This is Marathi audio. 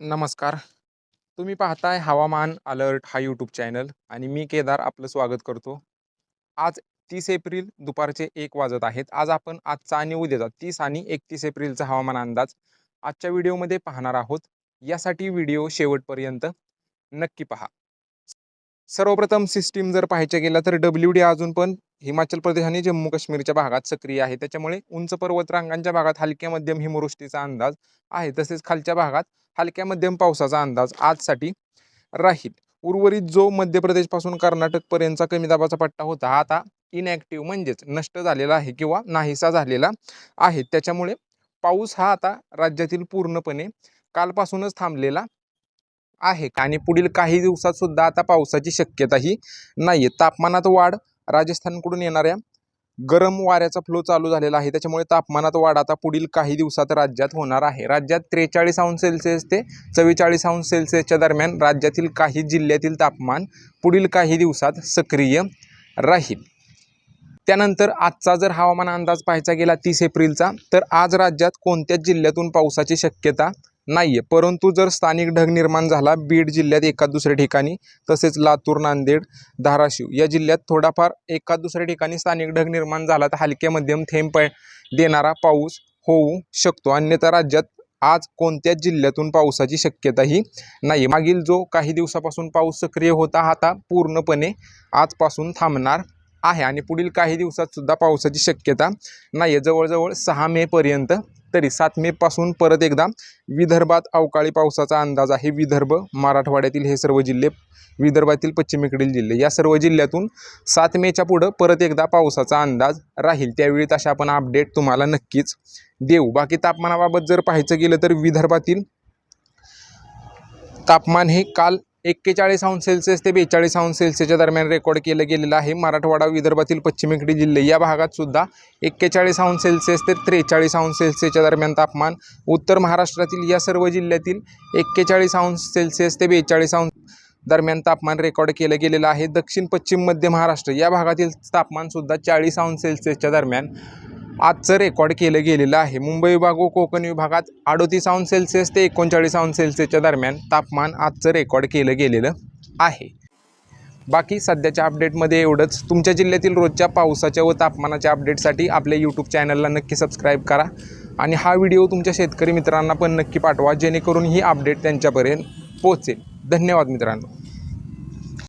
नमस्कार. तुम्ही पाहताय हवामान अलर्ट हा यूट्यूब चॅनल आणि मी केदार आपलं स्वागत करतो. आज तीस एप्रिल दुपारचे एक वाजत आहेत. आज आपण आजचा आणि उद्याचा तीस आणि एकतीस एप्रिलचा हवामान अंदाज आजच्या व्हिडिओमध्ये पाहणार आहोत. यासाठी व्हिडिओ शेवटपर्यंत नक्की पहा. सर्वप्रथम सिस्टीम जर पाहायच्या गेला तर डब्ल्यू डी अजून पण हिमाचल प्रदेश आणि जम्मू काश्मीरच्या भागात सक्रिय आहे. त्याच्यामुळे उंच पर्वत रांगांच्या भागात हलक्या मध्यम हिमवृष्टीचा अंदाज आहे. तसेच खालच्या भागात हलक्या मध्यम पावसाचा अंदाज आजसाठी राहील. उर्वरित जो मध्य प्रदेशपासून कर्नाटकपर्यंतचा कमी दाबाचा पट्टा होता हा आता इनॅक्टिव्ह म्हणजेच नष्ट झालेला आहे किंवा नाहीसा झालेला आहे. त्याच्यामुळे पाऊस हा आता राज्यातील पूर्णपणे कालपासूनच थांबलेला आहे. आणि पुढील काही दिवसात सुद्धा आता पावसाची शक्यताही नाही आहे तापमानात वाढ राजस्थानकडून येणाऱ्या गरम वाऱ्याचा फ्लो चालू झालेला आहे. त्याच्यामुळे तापमानात वाढ आता पुढील काही दिवसात राज्यात होणार आहे. राज्यात त्रेचाळीस अंश सेल्सिअस ते चव्वेचाळीस अंश सेल्सिअसच्या दरम्यान राज्यातील काही जिल्ह्यातील तापमान पुढील काही दिवसात सक्रिय राहील. त्यानंतर आजचा जर हवामान अंदाज पाहायचा गेला तीस एप्रिलचा तर आज राज्यात कोणत्याच जिल्ह्यातून पावसाची शक्यता नाही आहे परंतु जर स्थानिक ढग निर्माण झाला बीड जिल्ह्यात एका दुसऱ्या ठिकाणी तसेच लातूर नांदेड धाराशिव या जिल्ह्यात थोडाफार एका दुसऱ्या ठिकाणी स्थानिक ढग निर्माण झाला तर हलक्या मध्यम थेंब देणारा पाऊस होऊ शकतो. अन्यथा राज्यात आज कोणत्याच जिल्ह्यातून पावसाची शक्यताही नाही मागील जो काही दिवसापासून पाऊस सक्रिय होता हा आता पूर्णपणे आजपासून थांबणार आहे. आणि पुढील काही दिवसात सुद्धा पावसाची शक्यता नाही आहे जवळजवळ सहा मेपर्यंत तरी सात मेपासून परत एकदा विदर्भात अवकाळी पावसाचा अंदाज आहे. विदर्भ मराठवाड्यातील हे सर्व जिल्हे विदर्भातील पश्चिमेकडील जिल्हे या सर्व जिल्ह्यातून सात मेच्या पुढं परत एकदा पावसाचा अंदाज राहील. त्यावेळी तशा आपण अपडेट तुम्हाला नक्कीच देऊ. बाकी तापमानाबाबत जर पाहायचं गेलं तर विदर्भातील तापमान हे काल एक्केचाळीस अंश सेल्सिअस ते बेचाळीस अंश सेल्सिअसच्या दरम्यान रेकॉर्ड केलं गेलेलं आहे. मराठवाडा विदर्भातील पश्चिमेकडे जिल्हे या भागात सुद्धा एक्केचाळीस अंश सेल्सिअस ते त्रेचाळीस अंश सेल्सिअसच्या दरम्यान तापमान उत्तर महाराष्ट्रातील या सर्व जिल्ह्यातील एक्केचाळीस अंश सेल्सिअस ते बेचाळीस अंश दरम्यान तापमान रेकॉर्ड केलं गेलेलं आहे. दक्षिण पश्चिम मध्य महाराष्ट्र या भागातील तापमानसुद्धा चाळीस अंश सेल्सिअसच्या दरम्यान आजचं रेकॉर्ड केलं गेलेलं आहे. मुंबई विभाग व कोकण विभागात अडोतीस अंश सेल्सिअस ते एकोणचाळीस अंश सेल्सिअसच्या दरम्यान तापमान आजचं रेकॉर्ड केलं गेलेलं आहे. बाकी सध्याच्या अपडेटमध्ये एवढंच. तुमच्या जिल्ह्यातील रोजच्या पावसाच्या व तापमानाच्या अपडेटसाठी आपल्या यूट्यूब चॅनलला नक्की सबस्क्राईब करा आणि हा व्हिडिओ तुमच्या शेतकरी मित्रांना पण नक्की पाठवा जेणेकरून ही अपडेट त्यांच्यापर्यंत पोहोचेल. धन्यवाद मित्रांनो.